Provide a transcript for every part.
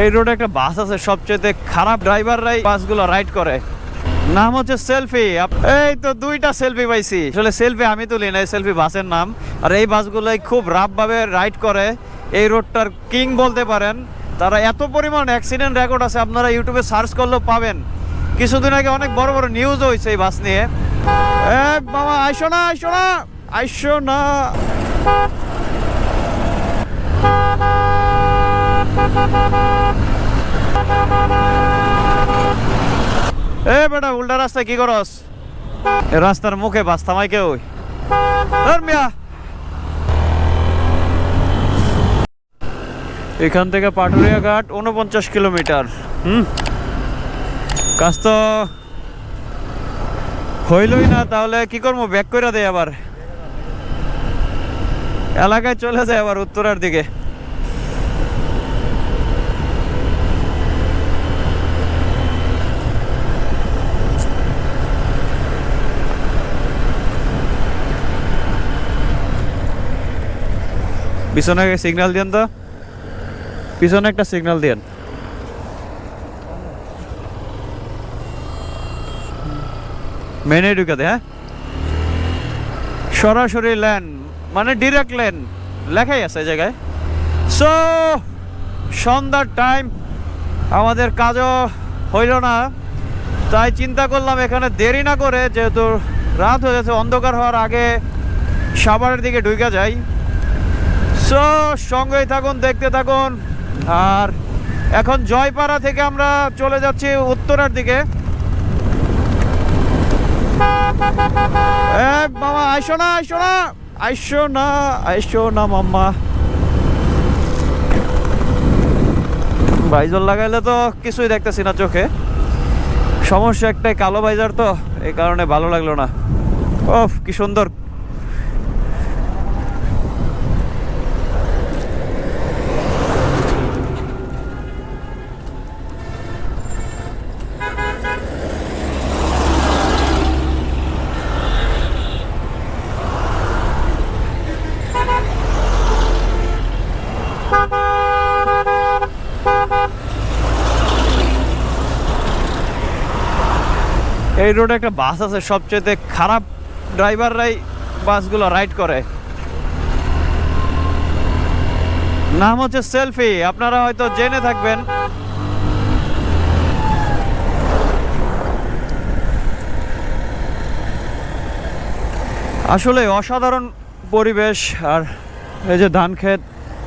এই রোডে একটা বাস আছে সবচেয়ে খারাপ ড্রাইভাররাই বাসগুলো রাইড করে। নাম হচ্ছে সেলফি এই তো দুইটা সেলফি পাইছি। আসলে সেলফি আমি তুলি না সেলফি বাসের নাম। আর এই বাসগুলোই খুব রাফ ভাবে রাইড করে। এই রোডটার কিং বলতে পারেন। তারা এত পরিমাণ অ্যাক্সিডেন্ট রেকর্ড আছে, আপনারা ইউটিউবে সার্চ করলেও পাবেন। কিছুদিন আগে অনেক বড় বড় নিউজ হয়েছে এই বাস নিয়ে। বাবা, আইসো না আইসো না আইসো না। এ বেটা, উল্টা রাস্তায় কি করস? রাস্তার মুখে বাস, থামাই কেউ এখান থেকে পাটুরিয়া ঘাট উনপঞ্চাশ কিলোমিটার। হুম? কাজ তো হইলই না, তাহলে কি করব? ব্যাক করে দেয় আবার। এলাকায় চলে যায় আবার উত্তরার দিকে। পিছনে সিগন্যাল দেন তো। পিছনে একটা সিগন্যাল দেন মেনে ঢুকাতে হ্যাঁ। সরাসরি লেন মানে ডিরেক্ট লেন, লেখাই আছে জায়গায়। সো সন্ধ্যার টাইম আমাদের কাজও হইল না। তাই চিন্তা করলাম এখানে দেরি না করে, যেহেতু রাত হয়ে গেছে, অন্ধকার হওয়ার আগে সাভারের দিকে ঢুকে যাই। সো, সঙ্গেই থাকুন, দেখতে থাকুন। আর এখন জয়পাড়া থেকে আমরা চলে যাচ্ছি উত্তরার দিকে। বাবা আইসো না আইসো না। আইসো না আইসো না, মাম্মা। বাইজর লাগাইলে তো কিছুই দেখতেছি না চোখে। সমস্যা একটাই, কালো বাইজার তো, এই কারণে ভালো লাগল না। ওফ, কি সুন্দর। এই রোডে একটা বাস আছে সবচেয়ে খারাপ ড্রাইভাররাই বাসগুলো রাইড করে। নাম হচ্ছে সেলফি আপনারা হয়তো জেনে থাকবেন। আসলে অসাধারণ পরিবেশ, আর এই যে ধান ক্ষেত,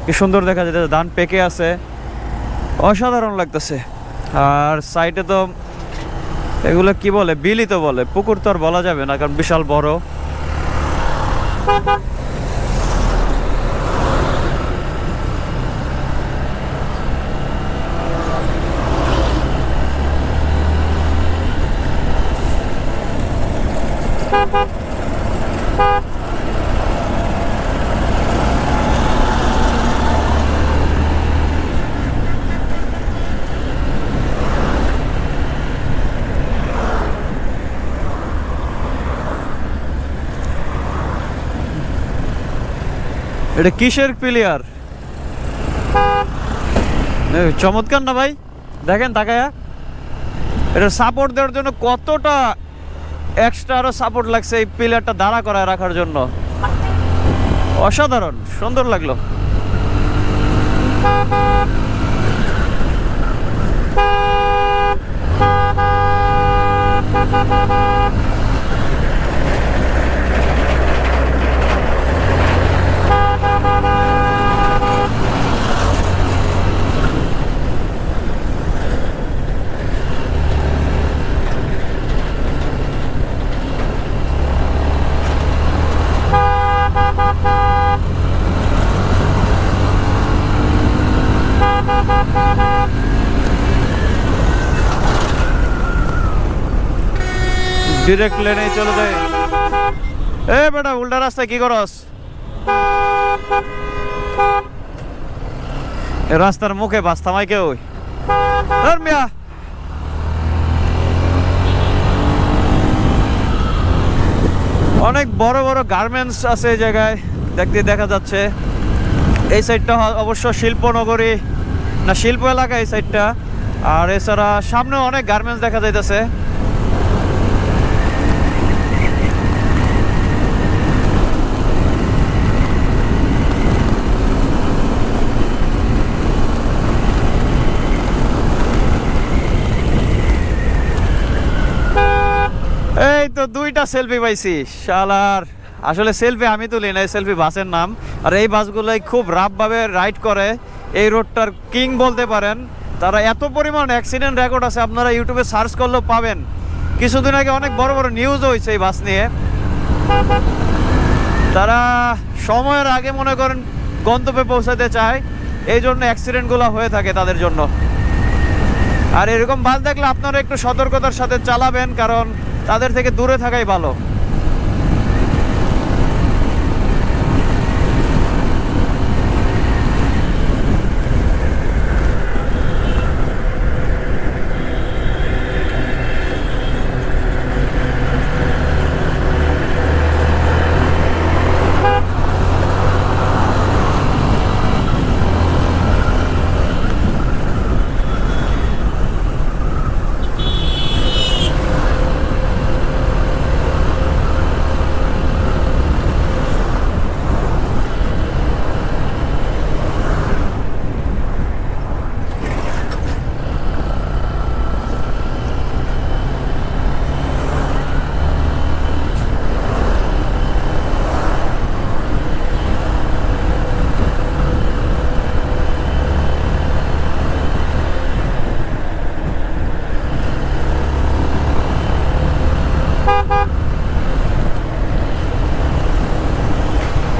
কি সুন্দর দেখা যাচ্ছে, ধান পেকে আছে। অসাধারণ লাগতেছে। আর সাইডে তো এগুলো কি বলে? বিলি তো বলে। পুকুর তো আর বলা যাবে না, কারণ বিশাল বড়। এটা কিসের প্লেয়ার চমৎকার না ভাই? দেখেন তাকায়া। এটা সাপোর্ট দেওয়ার জন্য কতটা এক্সট্রা আরও সাপোর্ট লাগছে এই প্লেয়ারটা দাঁড়া করায় রাখার জন্য। অসাধারণ, সুন্দর লাগল। ডিরেক্ট লেনে চলে যায়। এ বেটা, উল্টা রাস্তায় কি করস? রাস্তার মুখে বাস থামাই কেউ মিয়া। অনেক বড় বড় গার্মেন্টস আছে এই জায়গায়, দেখতে দেখা যাচ্ছে। এই সাইডটা অবশ্য শিল্পনগরী, না, শিল্প এলাকা এই সাইডটা আর এছাড়া সামনে অনেক গার্মেন্টস দেখা যাইতেছে এই দুইটা সেলফি পাইছি, শালার। আসলে সেলফি আমি তুলি না সেলফি বাসের নাম। আর এই বাসগুলোই খুব রাফভাবে রাইড করে। এই রোডটার কিং বলতে পারেন। তারা এত পরিমাণ অ্যাক্সিডেন্ট রেকর্ড আছে, আপনারা ইউটিউবে সার্চ করলেও পাবেন। কিছুদিন আগে অনেক বড় বড় নিউজও হয়েছে এই বাস নিয়ে। তারা সময়ের আগে মনে করেন গন্তব্যে পৌঁছাতে চায়। এই জন্য অ্যাক্সিডেন্টগুলো হয়ে থাকে তাদের জন্য। আর এরকম বাস দেখলে আপনারা একটু সতর্কতার সাথে চালাবেন, কারণ তাদের থেকে দূরে থাকাই ভালো।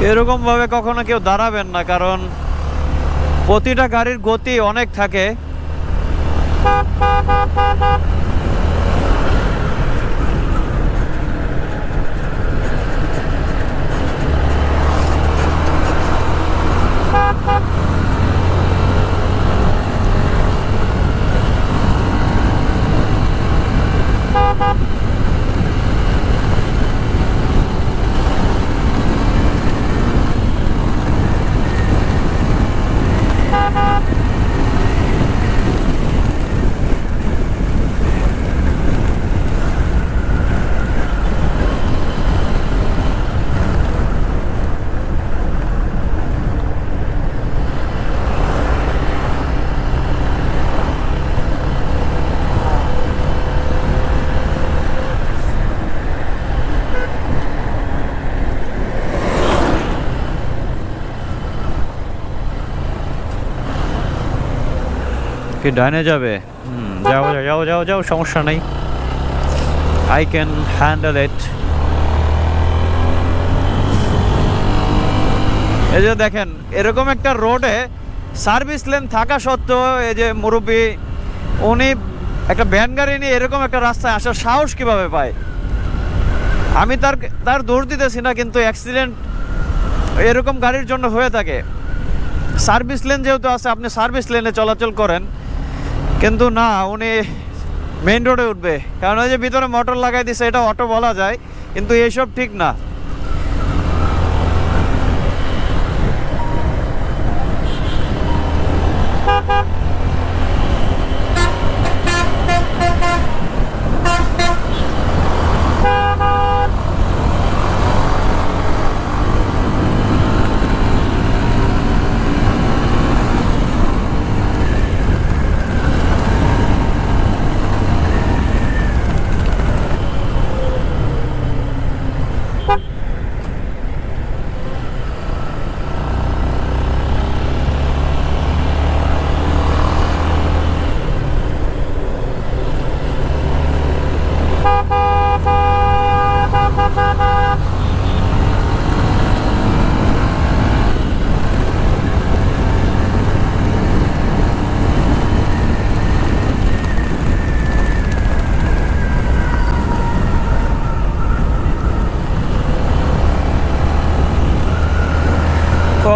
এরকম ভাবে কখনো কেউ দাঁড়াবেন না কারণ প্রতিটা গাড়ির গতি অনেক থাকে। কি ডাইনে যাবে? যাও যাও যাও যাও যাও, সমস্যা নেই। আই ক্যান হ্যান্ডেল ইট এই যে দেখেন, এরকম একটা রোডে সার্ভিস লেন থাকা সত্ত্বেও এই যে মুরব্বী, উনি একটা ভ্যান গাড়ি নিয়ে এরকম একটা রাস্তায় আসার সাহস কীভাবে পায়? আমি তার তার দোষ দিতেছি না, কিন্তু অ্যাক্সিডেন্ট এরকম গাড়ির জন্য হয়ে থাকে। সার্ভিস লেন যেহেতু আছে, আপনি সার্ভিস লেনে চলাচল করেন। কিন্তু না, উনি মেন রোডে উঠবে। কারণ ওই যে ভিতরে মোটর লাগাই দিছে, এটা অটো বলা যায়, কিন্তু এইসব ঠিক না।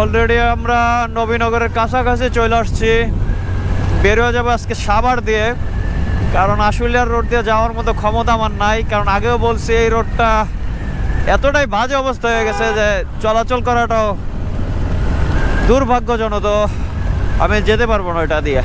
অলরেডি আমরা নবীনগরের কাছাকাছি চলে আসছি। বেরোয় যাব আজকে সাবার দিয়ে। কারণ আশুলিয়ার রোড দিয়ে যাওয়ার মতো ক্ষমতা আমার নাই। কারণ আগেও বলছি এই রোডটা এতটাই বাজে অবস্থা হয়ে গেছে যে চলাচল করাটাও দুর্ভাগ্যজনক। আমি যেতে পারব না ওইটা দিয়ে।